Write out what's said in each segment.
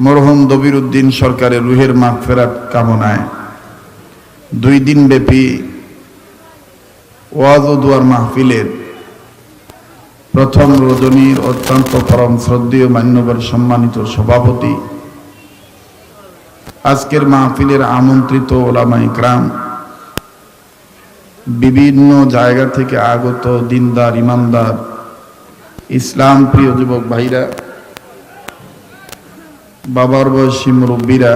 মরহুম দবির উদ্দিন সরকারের রুহের মাগফেরাত কামনায় দুই দিন ব্যাপী ওয়াজ ও দুয়ার মাহফিলের প্রথম রজনীর অত্যন্ত পরম শ্রদ্ধেয় মান্যবর সম্মানিত সভাপতি, আজকের মাহফিলের আমন্ত্রিত ওলামাই গ্রাম বিভিন্ন জায়গা থেকে আগত দিনদার ইমানদার ইসলাম প্রিয় যুবক ভাইরা বাবার বয়সী মুরব্বীরা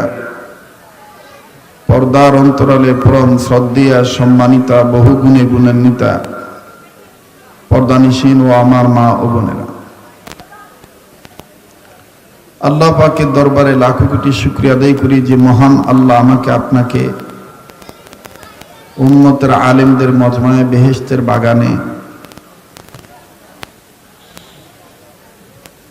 পর্দার অন্তরালে পরম শ্রদ্ধেয়া, সম্মানিতা বহু গুণে গুণান্বিতা, পর্দানিসীন ও আমার মা ও বোনেরা। আল্লাহ পাকের দরবারে লাখো কোটি শুক্রিয়া আদায় করি যে মহান আল্লাহ আমাকে আপনাকে উন্মতের আলেমদের মজমায় বেহেস্তের বাগানে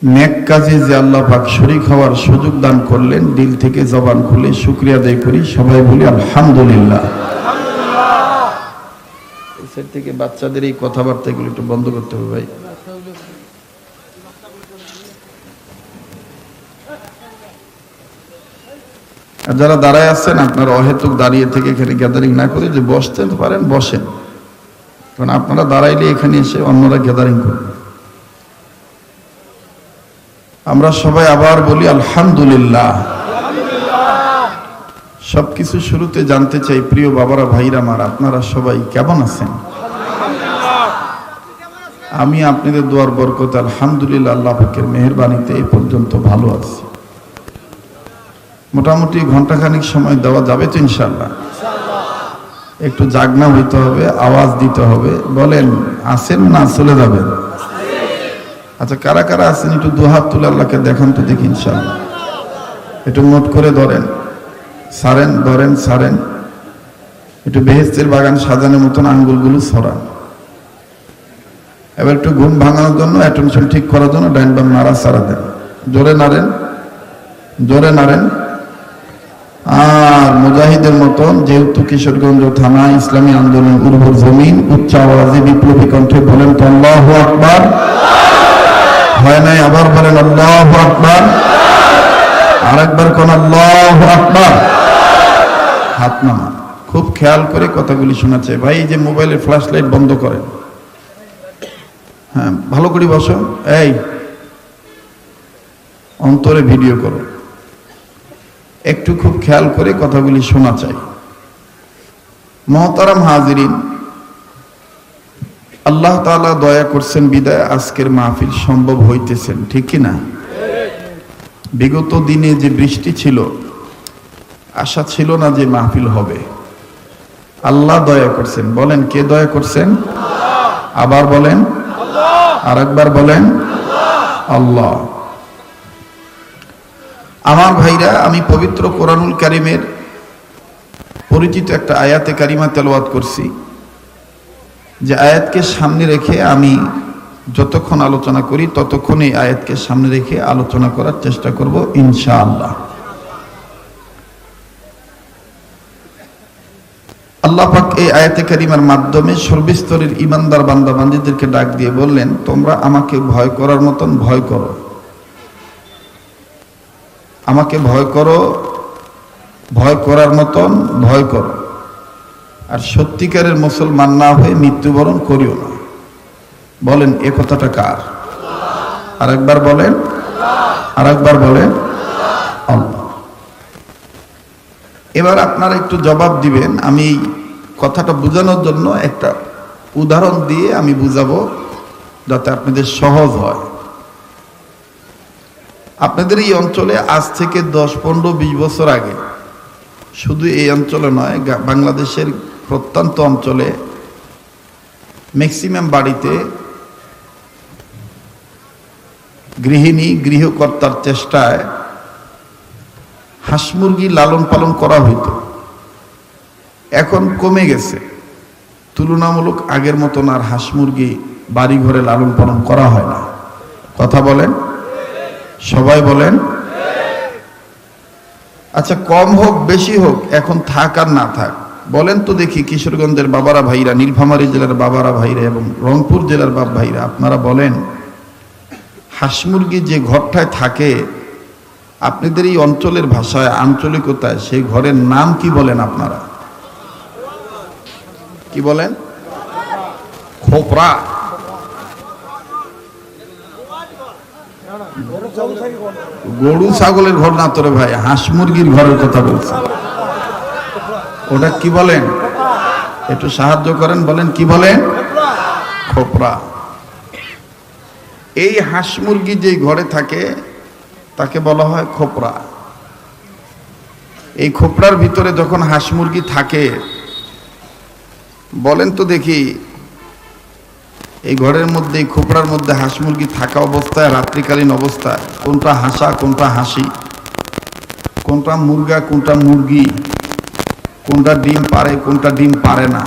নেক কাজে যে আল্লাহ পাক শরিক হওয়ার সুযোগ দান করলেন, দিল থেকে জবান খুলে শুক্রিয়া আদায় করি, সবাই বলি আলহামদুলিল্লাহ। থেকে বাচ্চাদের এই কথাবার্তাগুলো একটু বন্ধ করতে হবে ভাই। আর যারা দাঁড়ায় আছেন, আপনারা অহেতুক দাঁড়িয়ে থেকে এখানে গ্যাদারিং না করে যে বসতে পারেন, বসেন। কারণ আপনারা দাঁড়াইলে এখানে এসে অন্যরা গ্যাদারিং করবে। আমরা সবাই আবার বলি আলহামদুলিল্লাহ। সবকিছু শুরুতে জানতে চাই, প্রিয় বাবারা, ভাইরা আমার আপনারা সবাই কেমন আছেন? আমি আপনাদের দোয়ার বরকত আলহামদুলিল্লাহ, আল্লাহ পাকের মেহরবানিতে এই পর্যন্ত ভালো আছি। মোটামুটি ঘন্টাখানিক সময় দেওয়া যাবে তো ইনশাল্লাহ একটু জাগনা হইতে হবে, আওয়াজ দিতে হবে। বলেন আসেন না চলে যাবেন? আচ্ছা কারা কারা আছেন একটু দুহাত তুলে আল্লাহকে দেখান তো দেখি ইনশাল্লাহ একটু নোট করে ধরেন। সারেন ধরেন, সারেন। একটু বেহেস্তের বাগান সাজানোর মতন আঙ্গুলগুলো সরান। এবার একটু ঘুম ভাঙানোর জন্য অ্যাটেনশন ঠিক করার জন্য ডাইন বাম নাড়া সারা দেন। জোরে নাড়েন জোরে নাড়েন। আর মুজাহিদের মতন যেহেতু কিশোরগঞ্জ থানা ইসলামী আন্দোলন উর্বর জমিন, উচ্চ আওয়াজে বিপ্লবী কণ্ঠে বলেন তো আল্লাহ আকবার। হয় নাই? আবার বলেন, আল্লাহ আকবার। আরেকবার কোন, আল্লাহ আকবার। হাত নামা খুব খেয়াল করে কথাগুলি শোনাচ্ছে ভাই যে মোবাইলের ফ্ল্যাশ লাইট বন্ধ করেন। হ্যাঁ ভালো করে বসো। এই, অন্তরে ভিডিও করো। একটু খুব খেয়াল করে কথাগুলি শোনা চাই। মহতারাম হাজিরিন আল্লাহ তাআলা দয়া করছেন, বিদায়। আজকের মাহফিল সম্ভব হইতেছেন ঠিক কি না? বিগত দিনে যে বৃষ্টি ছিল, আশা ছিল না যে মাহফিল হবে। আল্লাহ দয়া করছেন। বলেন, কে দয়া করছেন? আবার বলেন আর একবার বলেন, আল্লাহ। আমার ভাইরা, আমি পবিত্র কোরআনুল কারিমের পরিচিত একটা আয়াতে কারিমা তেলাওয়াত করছি। যে আয়াতকে সামনে রেখে আমি যতক্ষণ আলোচনা করি ততক্ষণ এই আয়াতকে সামনে রেখে আলোচনা করার চেষ্টা করব, ইনশাআল্লাহ। আল্লাহ পাক এই আয়াতে কারিমার মাধ্যমে সর্বস্তরের ইমানদার বান্দা বান্দিদেরকে ডাক দিয়ে বললেন, তোমরা আমাকে ভয় করার মতন ভয় করো। আমাকে ভয় করো, ভয় করার মতন ভয় করো। আর সত্যিকারের মুসলমান না হয়ে মৃত্যুবরণ করিও না। বলেন, এ কথাটা কার? আরেকবার বলেন আরেকবার বলেন এবার আপনারা একটু জবাব দিবেন। আমি কথাটা বোঝানোর জন্য একটা উদাহরণ দিয়ে আমি বুঝাবো যাতে আপনাদের সহজ হয়। আপনাদের এই অঞ্চলে আজ থেকে দশ, পনেরো, বিশ বছর আগে শুধু এই অঞ্চলে নয় বাংলাদেশের প্রত্যন্ত অঞ্চলে ম্যাক্সিমাম বাড়িতে গৃহিণী, গৃহকর্তার চেষ্টায় হাঁস মুরগি লালন পালন করা হইতো। এখন কমে গেছে। তুলনামূলক আগের মতন আর হাঁস মুরগি বাড়ি ঘরে লালন পালন করা হয় না। কথা বলেন? সবাই বলেন? আচ্ছা কম হোক, বেশি হোক, এখন থাক আর না থাক। বলেন তো দেখি কিশোরগঞ্জের বাবারা ভাইরা, নীলফামারী জেলার বাবারা ভাইরা এবং রংপুর জেলার বাপ ভাইরা, আপনারা বলেন, হাঁস মুরগি যে ঘরটায় থাকে, আপনাদের এই অঞ্চলের ভাষায় আঞ্চলিকতায় সেই ঘরের নাম কি বলেন আপনারা? কি বলেন? খোপরা। গরু ছাগলের ঘর না তোরে ভাই, হাঁস মুরগির ঘরের কথা বলছে। ওটা কি বলেন? একটু সাহায্য করেন, বলেন, কি বলেন? খোপরা। এই হাঁস মুরগি যে ঘরে থাকে, তাকে বলা হয় খোপরা। এই খোপড়ার ভিতরে যখন হাঁস মুরগি থাকে, বলেন তো দেখি, এই ঘরের মধ্যে, এই খোপড়ার মধ্যে হাঁস মুরগি থাকা অবস্থায়, রাত্রিকালীন অবস্থায়, কোনটা হাসা, কোনটা হাসি? কোনটা মুরগা, কোনটা মুরগি? কোনটা ডিম পারে, কোনটা ডিম পারে না।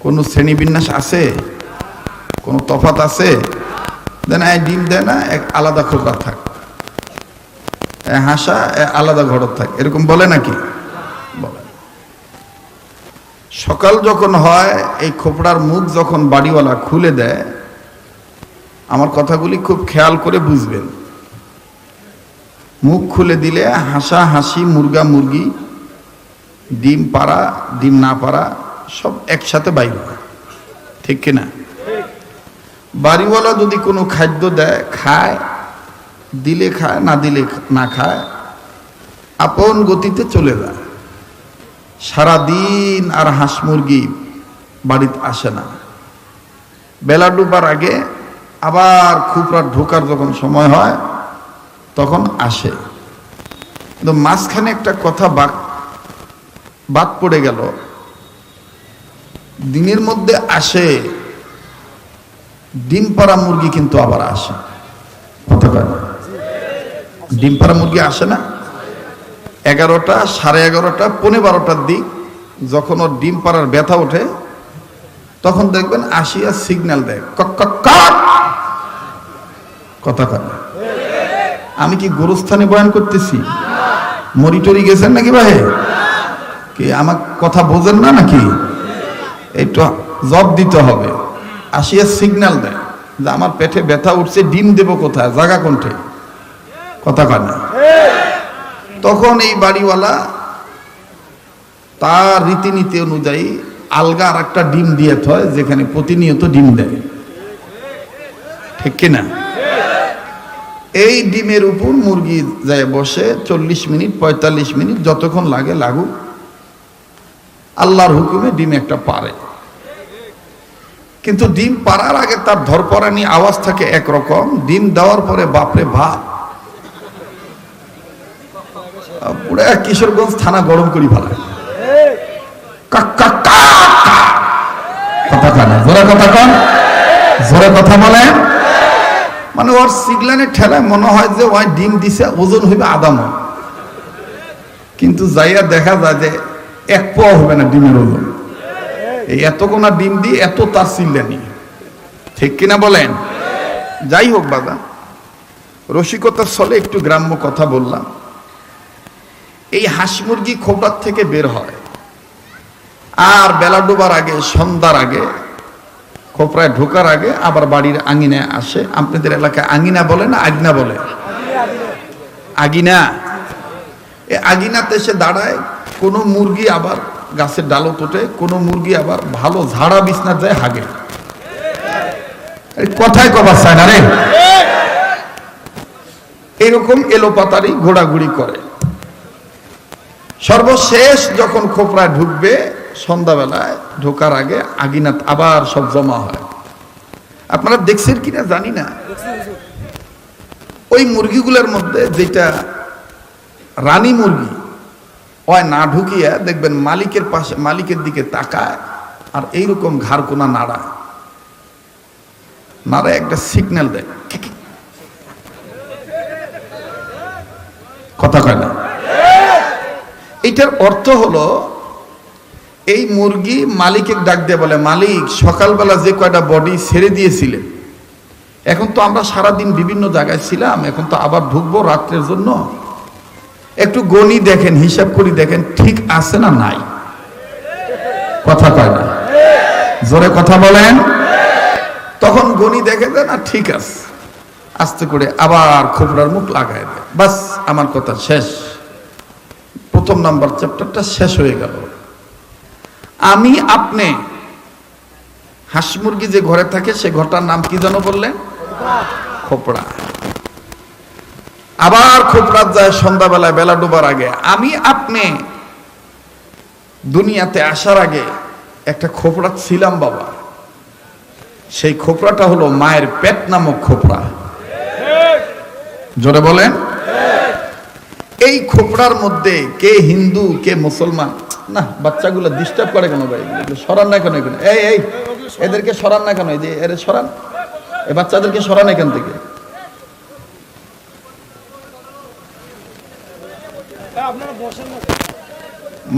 কোনো শ্রেণীবিন্যাস আছে? কোনো তফাত আছে? দেন এই ডিম দেয় না, এক আলাদা খোপড়া থাক। এ হাসা, এ আলাদা ঘর থাক। এরকম বলে নাকি? সকাল যখন হয়, এই খোপড়ার মুখ যখন বাড়িওয়ালা খুলে দেয়, আমার কথাগুলি খুব খেয়াল করে বুঝবেন। মুখ খুলে দিলে হাসা, হাসি, মুরগা, মুরগি ডিম পাড়া, ডিম না পাড়া, সব একসাথে বাইর হয় ঠিক কিনা? বাড়িওয়ালা যদি কোনো খাদ্য দেয়, খায়, দিলে খায়, না দিলে না খায়, আপন গতিতে চলে যায়। সারাদিন আর হাঁস মুরগি বাড়িতে আসে না। বেলা ডুবার আগে আবার খুপড়ার ঢোকার যখন সময় হয়, তখন আসে। কিন্তু মাঝখানে একটা কথা বাক বাদ পড়ে গেল। দিনের মধ্যে আসে, ডিম পাড়া মুরগি কিন্তু আবার আসে। কথা কয় না? ডিম পাড়া মুরগি আসে না? এগারোটা, সাড়ে এগারোটা পনেরো বারোটার দিক যখন ওর ডিম পাড়ার ব্যথা ওঠে, তখন দেখবেন আসিয়া সিগন্যাল দেয়। কথা কয় আমি কি গোরস্থানে বয়ান করতেছি? মরিটরি গেছেন নাকি ভাই? কি আমার কথা বোঝেন না নাকি? একটু জব দিতে হবে। আসিয়া সিগন্যাল দেয় যে আমার পেটে ব্যথা উঠছে, ডিম দেব কোথায়? জাগা কোনটে কথা কয় না। তখন এই বাড়িওয়ালা তার রীতিনীতি অনুযায়ী আলগা আর একটা ডিম দিয়ে থয়, যেখানে প্রতিনিয়ত ডিম দেয়। ঠিক কিনা এই ডিমের উপর মুরগি যায় বসে চল্লিশ মিনিট, পঁয়তাল্লিশ মিনিট, যতক্ষণ লাগে লাগুক। আল্লাহর হুকুমে ডিম একটা পারে। কিন্তু ডিম পারার আগে তার ধরপরানি আওয়াজ থাকে একরকম, ডিম দেওয়ার পরে বাপরে বাপ। পুরো কিশোরগঞ্জ থানা গরম করি কাক। কথা কন জোরে কথা বলেন মানে ওর মনে হয় যে ডিম দিছে, ওজন মন। কিন্তু যাইয়া দেখা যায় যে এক পোয়া হবে না ডিমের ওজন। এই এত কোনা ডিম দিয়ে এত তার সিল্লানি ঠিক কিনা বলেন? যাই হোক বাবা রসিকতার ছলে একটু গ্রাম্য কথা বললাম। এই হাঁস মুরগি খোপার থেকে বের হয়। আর বেলা ডোবার আগে, সন্ধ্যার আগে, খোপড়ায় ঢোকার আগে আবার বাড়ির আঙিনায় আসে। আপনাদের এলাকায় আঙিনা বলে না আগনা বলে? আগিনা। এ আগিনাতে এসে দাঁড়ায় কোনো মুরগি আবার গাছের ডালো তোটে, কোনো মুরগি আবার ভালো ঝাড়া বিছনা যায় হাগে। কথায় কবার চায় না রে। এরকম এলোপাতারি ঘোরাঘুরি করে। সর্বশেষ যখন খোপড়ায় ঢুকবে, সন্ধ্যাবেলায় ঢোকার আগে আগিনাত আবার সব জমা হয়। আপনারা দেখছেন কিনা জানি না। ওই মুরগিগুলোর মধ্যে যেটা রানী মুরগি হয় না ঢুকিয়ে দেখবেন মালিকের পাশে, মালিকের দিকে তাকায় আর এইরকম ঘাড় কোনা নাড়া নাড়া একটা সিগন্যাল দেয়। কথা কয় না? এইটার অর্থ হলো, এই মুরগি মালিকের ডাক দিয়ে বলে, মালিক, সকালবেলা যে কয়টা বডি ছেড়ে দিয়েছিলেন, এখন তো আমরা সারাদিন বিভিন্ন জায়গায় ছিলাম, এখন তো আবার ঢুকবো রাত্রের জন্য। একটু গণি দেখেন, হিসাব করি দেখেন, ঠিক আছে না নাই? কথা কয় না। জোরে কথা বলেন। তখন গণি দেখে দেন, আর ঠিক আছে। আস্তে করে আবার খোপড়ার মুখ লাগায় দেয়। বাস, আমার কথা শেষ। প্রথম নাম্বার চ্যাপ্টারটা শেষ হয়ে গেল। আমি আপনি, হাঁস মুরগি যে ঘরে থাকে, সে ঘরটার নাম কি যেন বললেন? খোপড়া। আবার খোপড়ার যায়, সন্ধ্যাবেলায় বেলা ডোবার আগে। আমি আপনি দুনিয়াতে আসার আগে একটা খোপড়া ছিলাম বাবা। সেই খোপড়াটা হলো মায়ের পেট নামক খোপড়া। জোরে বলেন। এই খোপড়ার মধ্যে কে হিন্দু, কে মুসলমান, না, বাচ্চাগুলো ডিস্টার্ব করে কেন ভাই? সরান না কেন এখানে? এই এই, এদেরকে সরান না কেন? এই যে, এর সরান। এই বাচ্চাদেরকে সরান এখান থেকে।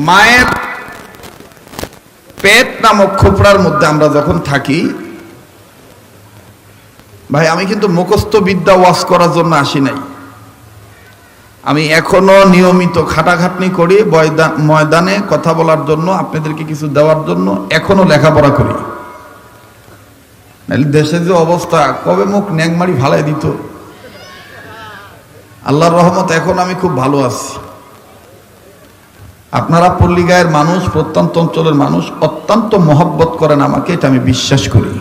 মায়ের পেট নামক খোপড়ার মধ্যে আমরা যখন থাকি, ভাই, আমি কিন্তু মুখস্থ বিদ্যা ওয়াজ করার জন্য আসি নাই। আমি এখনও নিয়মিত খাটাখাটনি করি ময়দানে কথা বলার জন্য, আপনাদেরকে কিছু দেওয়ার জন্য, এখনও লেখাপড়া করি। দেশের যে অবস্থা, কবে মুখ ন্যাংমারি ভালাই দিত? আল্লাহর রহমত, এখন আমি খুব ভালো আছি। আপনারা পল্লীগায়ের মানুষ, প্রত্যন্ত অঞ্চলের মানুষ অত্যন্ত মহব্বত করেন আমাকে, এটা আমি বিশ্বাস করি।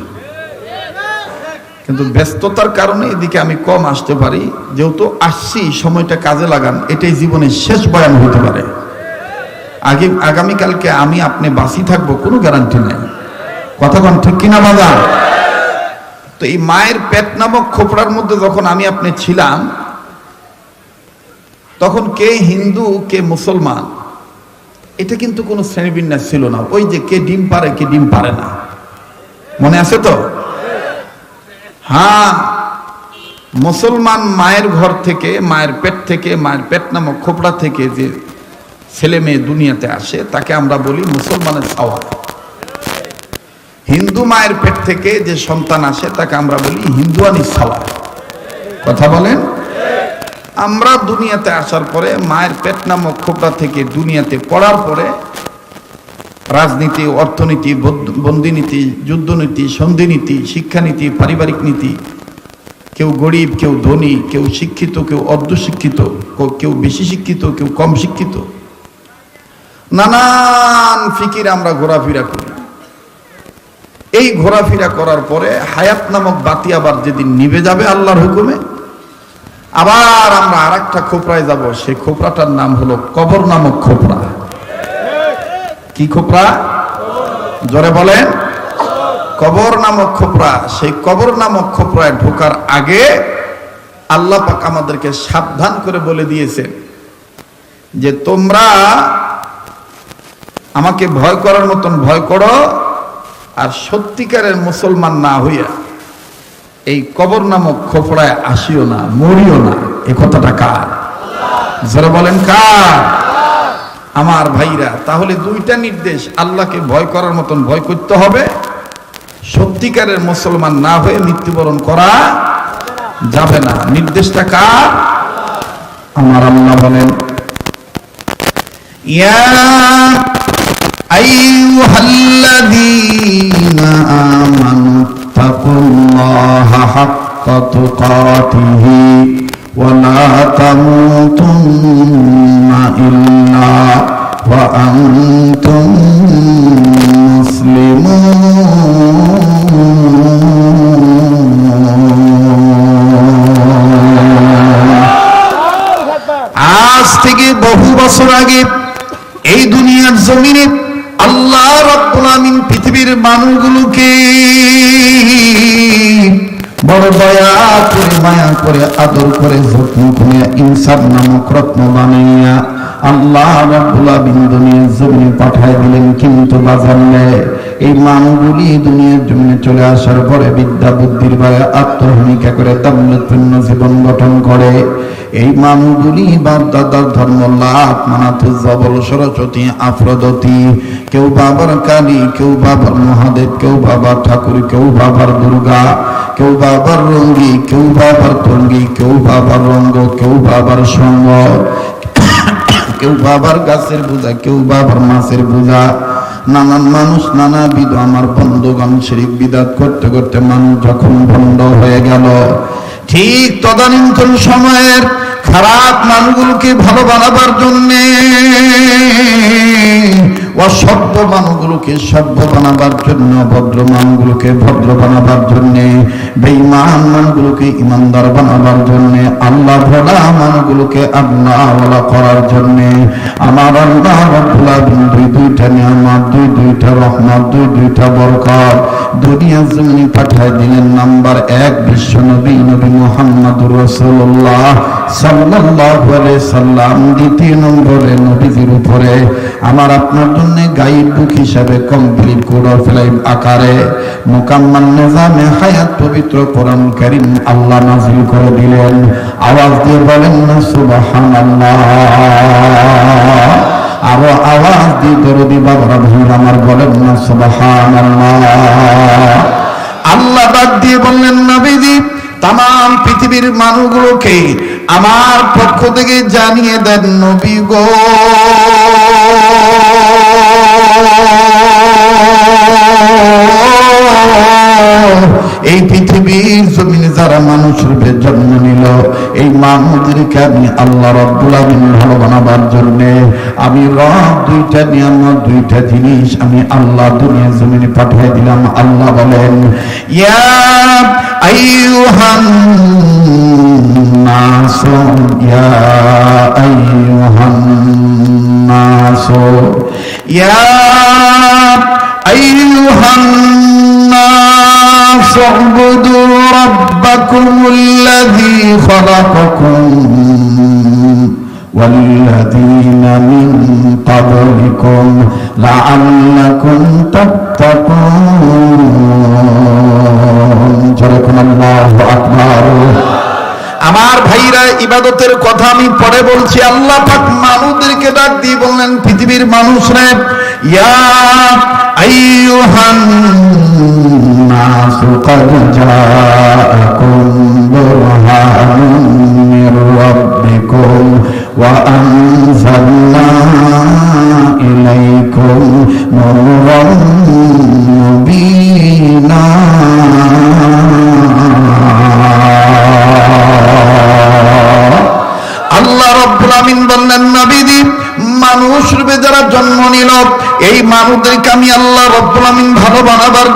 কিন্তু ব্যস্ততার কারণে এদিকে আমি কম আসতে পারি। যেহেতু আসছি, সময়টা কাজে লাগান, এটাই জীবনের শেষ বয়ান হতে পারে। আগে, আগামীকালকে আমি আপনি বাসি থাকব, কোনো গ্যারান্টি নাই। কথা কন ঠিক কিনা বাবা? তো এই মায়ের পেট নামক খোপড়ার মধ্যে যখন আমি আপনি ছিলাম, তখন কে হিন্দু, কে মুসলমান এটা কিন্তু কোনো শ্রেণীবিন্যাস ছিল না। ওই যে কে ডিম পারে, কে ডিম পারে না। মনে আছে তো? হ্যাঁ মুসলমান মায়ের ঘর থেকে, মায়ের পেট থেকে, মায়ের পেট নামক খোপড়া থেকে যে ছেলে মেয়ে দুনিয়াতে আসে, তাকে আমরা বলি মুসলমানের ছাওয়া। হিন্দু মায়ের পেট থেকে যে সন্তান আসে, তাকে আমরা বলি হিন্দুয়ানি ছাওয়া। কথা বলেন? আমরা দুনিয়াতে আসার পরে মায়ের পেট নামক খোপড়া থেকে দুনিয়াতে পড়ার পরে রাজনীতি, অর্থনীতি বন্দিনীতি, যুদ্ধনীতি, সন্ধিনীতি, শিক্ষানীতি, পারিবারিক নীতি, কেউ গরিব, কেউ ধনী, কেউ শিক্ষিত, কেউ অর্ধশিক্ষিত কেউ বেশি শিক্ষিত, কেউ কম শিক্ষিত। নানান ফিকির আমরা ঘোরাফেরা করি। এই ঘোরাফেরা করার পরে হায়াত নামক বাতি আবার যেদিন নিভে যাবে আল্লাহর হুকুমে আবার আমরা আর একটা খোপড়ায় যাব, সেই খোপড়াটার নাম হলো কবর নামক খোপড়া কি খোপড়া জোরে বলেন। কবর নামক খোপড়া সেই কবর নামক খোপড়ায় ঢোকার আগে আল্লাহ পাক আমাদেরকে সাবধান করে বলে দিয়েছেন যে তোমরা আমাকে ভয় করার মতন ভয় করো আর সত্যিকারের মুসলমান না হইয়া এই কবর নামক খোপড়ায় আসিও না, মরিও না। এ কথাটা কার? যারা বলেন কার? আমার ভাইরা, তাহলে দুইটা নির্দেশ, আল্লাহকে ভয় করার মতন ভয় করতে হবে। সত্যিকারের মুসলমান না হয়ে মৃত্যুবরণ করা যাবে না। নির্দেশটা কার? আমার আল্লাহ বলেন, ইয়া আমানু তুকাতিহি ওয়া লা তামুতুন্না ইল্লা ওয়া আনতুম মুসলিমুন আজ থেকে বহু বছর আগে এই দুনিয়ার জমিনে আল্লাহ রাব্বুল পৃথিবীর মানুষগুলোকে বড় দয়া করে, মায়া করে, আদর করে, যত্ন ইনসাফ নামক রত্ন বানাইয়া আল্লাহ রাব্বুল আমিন দুনিয়ার জমিনে পাঠায় দিলেন, কিন্তু বাজার নেয়। এই মানুষগুলি দুনিয়ার জন্য চলে আসার পরে বিদ্যা বুদ্ধির বারে আত্মভূমিকা করে তাম্যপূর্ণ জীবন গঠন করে এই মানুষগুলি বাপ দাদার ধর্ম লাভ মানাতে জবল সরস্বতী আফ্রদতী কেউ বাবার কালী কেউ বাবার মহাদেব কেউ বাবার ঠাকুর কেউ বাবার দুর্গা কেউ বাবার রঙ্গি কেউ বাবার তঙ্গি কেউ বাবার রঙ্গ কেউ বাবার সঙ্গ কেউ বাবার গাছের বোঝা কেউ বাবার মাছের বোঝা নানান মানুষ, নানাবিধ আমার বন্ধুগণ শরীফ বিদাত করতে করতে মানুষ যখন বন্ধ হয়ে গেল। ঠিক তদানীন্তন সময়ের খারাপ মানুষগুলোকে ভালো বানাবার জন্যে, অসভ্য মানুষগুলোকে সভ্য বানাবার জন্য, ভদ্র মানুষগুলোকে ভদ্র বানাবার জন্যে, বেঈমান মানুষগুলোকে ইমানদার বানাবার জন্যে আল্লাহ ভোলা মানুষগুলোকে আল্লাহ করার জন্যে, আমার আল্লাহ দুই দুইটা নিয়ামত দুই দুইটা রহমত দুই দুইটা বরকত। দুনিয়া জমিনে পাঠায় দিলেন নাম্বার এক বিশ্ব নবী নবী মুহাম্মদুর রাসূলুল্লাহ সাল্লাল্লাহু আলাইহি সাল্লাম। দ্বিতীয় নম্বরে নবীজির উপরে, আমার আপনার জন্য গাইড বুক হিসাবে কমপ্লিট কোড অফ লাইফ আকারে। মোকাম্মাল নিজামে হায়াত পবিত্র কোরআন কারীম আল্লাহ নাযিল করে দিলেন। আওয়াজ দিয়ে বলেন না, সুবহানাল্লাহ। আরও আওয়াজ দিয়ে দরদি বাবারা ভাইরা আমার বলেন না, সুবহানাল্লাহ। আল্লাহ বাদ দিয়ে বললেন, নবীজি তাম পৃথিবীর মানুষগুলোকে আমার পক্ষ থেকে জানিয়ে দেন, নবী গো। এই পৃথিবীর জমিনে যারা মানুষ রূপে জন্ম নিল, এই মানুষদেরকে আমি আল্লাহ রব্দুল আলমিন ভালো বানাবার জন্য আমি রব দুইটা নিয়ামত, দুইটা জিনিস আমি আল্লাহ দুনিয়া জমিনে পাঠিয়ে দিলাম। আল্লাহ বলেন, ইয়া ইয়া اعبدوا ربكم الذي خلقكم والذين من قبلكم لعلكم تتقون جركم الله أكبر আমার ভাইরা ইবাদতের কথা আমি পরে বলছি আল্লাহ পাক মানুষদেরকে ডাক দিয়ে বললেন পৃথিবীর মানুষরা ইয়া আইয়ুহান নাস قد جاءكم برهان من ربكم وأنزلنا إليكم نورا مبينا আল্লাহ রব্বুল আমিন বললেন নবীজি মানুষ রূপে যারা জন্ম নিল এই মানুষদেরকে আমি আল্লাহ রব্বুল আমিন ভালো বানাবার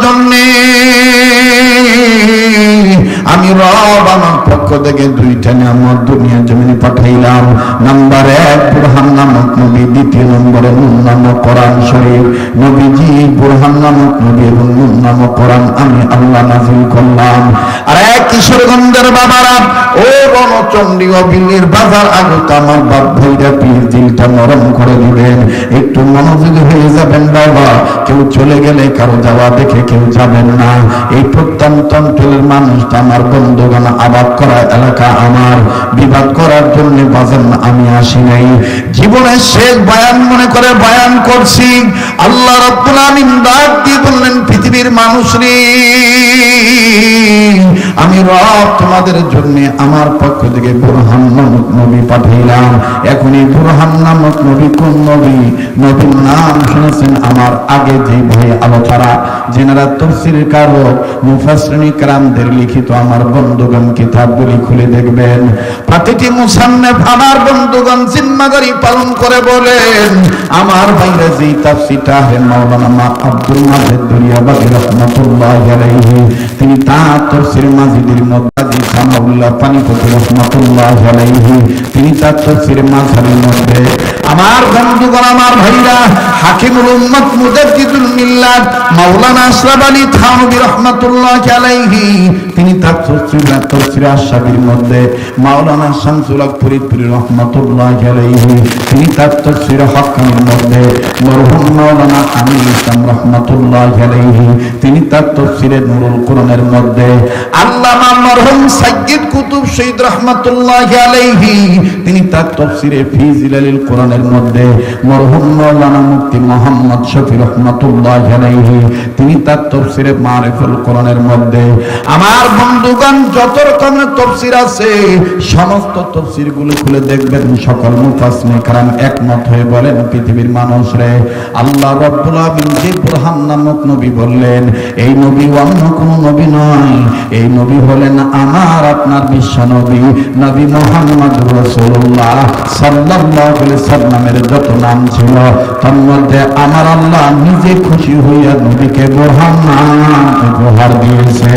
নামক দুনিয়া জমিনে পাঠাইলাম। নাম্বার এক বুরহান নামক নবী দ্বিতীয় নম্বরে নুন নামক কোরআন শরীফ। নবীজি বুরহান নামক নবী এবং নুন নামক কোরআন আমি আল্লাহ নাজিল করলাম। আর এক কিশোরগঞ্জের বাবারা, ও রণচন্ডী ও বিল্লির বাজার আগত আমার বাপ ভাইরা প্লিজ দিলটা নরম করে দিবেন। একটু মনোযোগী হয়ে যাবেন বাবা, কেউ চলে গেলে কারও যাওয়া দেখে কেউ যাবেন না। এই প্রত্যন্ত অঞ্চলের মানুষটা আমার বন্ধুগণ আবাদ করা এলাকা আমার। বিবাদ করার জন্য বাজান আমি আসি নাই। জীবনের শেষ বয়ান মনে করে বয়ান করছি। আল্লাহ রব্বুল দিয়ে বললেন, পৃথিবীর মানুষ রে, আমি রব তোমাদের জন্য আমার পক্ষ থেকে বুরহান নামক নবী পাঠাইলাম। এখন এই বুরহান নামক নবী কোন নবী? নবীর নাম শুনেছেন আমার আগে যে ভাই আলোচনা যেনারা তফসির কারক মুফাসরিনী কারামদের লিখিত আমার বন্ধুগণ কিতাবগুলি খুলে দেখবেন। প্রতিটি মুসান্নেফ আমার বন্ধুগণ, জিম্মাদারি পালন করে বলেন, আমার ভাইরা যে তাফসিরটা হে মাওলানা মা আব্দুল মাজেদ দরিয়াবাদী রহমাতুল্লাহ আলাইহি, তিনি তার তফসির মাজিদের মধ্যে সানাউল্লাহ পানিপতি রহমাতুল্লাহ আলাইহি, তিনি তার তফসির মাঝারের মধ্যে, আমার বন্ধুগণ, আমার ভাইরা, হাকিমুল উম্মত মুজাদ্দিদুল মিল্লাত মাওলানা আশরাফ আলী থানভী রহমাতুল্লাহ আলাইহি, তিনি তার তফসির তফসির আশাবির মধ্যে মাওলানা শামসুল হক ফরিদপুরি রহমতুল্লাহ আলাইহি তিনি তার তফসির হকানির মধ্যে মরহুম মাওলানা আমির ইসলাম রহমতুল্লাহ আলাইহি, তিনি তার তফসিরে নুরুল কোরআনের মধ্যে আল্লামা মরহুম সাইয়্যিদ কুতুব শহীদ রহমতুল্লাহ আলাইহি, তিনি তার তফসিরে ফি জিলালিল কোরআনের মধ্যে মরহুম মাওলানা মুফতি মোহাম্মদ শফি রহমতুল্লাহ আলাইহি, তিনি তার তফসিরে মারিফুল কোরআনের মধ্যে। আমার বন্ধুগণ, যত রকমের তফসির আছে, সমস্ত তফসিরগুলো খুলে দেখবেন, সকল মুফাসসির কারণ একমত হয়ে বলেন, পৃথিবীর মানুষ রে, আল্লাহ নামক নবী বললেন, এই নবী অন্য কোন নবী নয়। এই নবী হলেন আমার, আপনার বিশ্ব নবী নবী মোহাম্মদ রাসূলুল্লাহ সাল্লাল্লাহু সাল্লামের যত নাম ছিল, তার মধ্যে আমার আল্লাহ নিজে খুশি হইয়া নবীকে উপহার দিয়েছে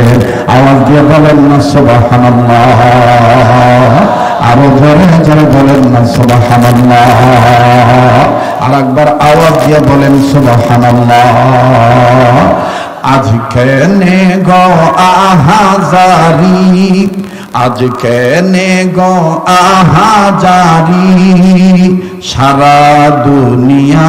আওয়াজ দিয়ে বলেন না আরও ধরে ধরে বলেন না, সুবহানাল্লাহ। আর একবার আওয়াজ দিয়ে বলেন, সুবহানাল্লাহ। আজকে নে গ আহাজারি, আজকে নে গ আহাজারি, সারা দুনিয়া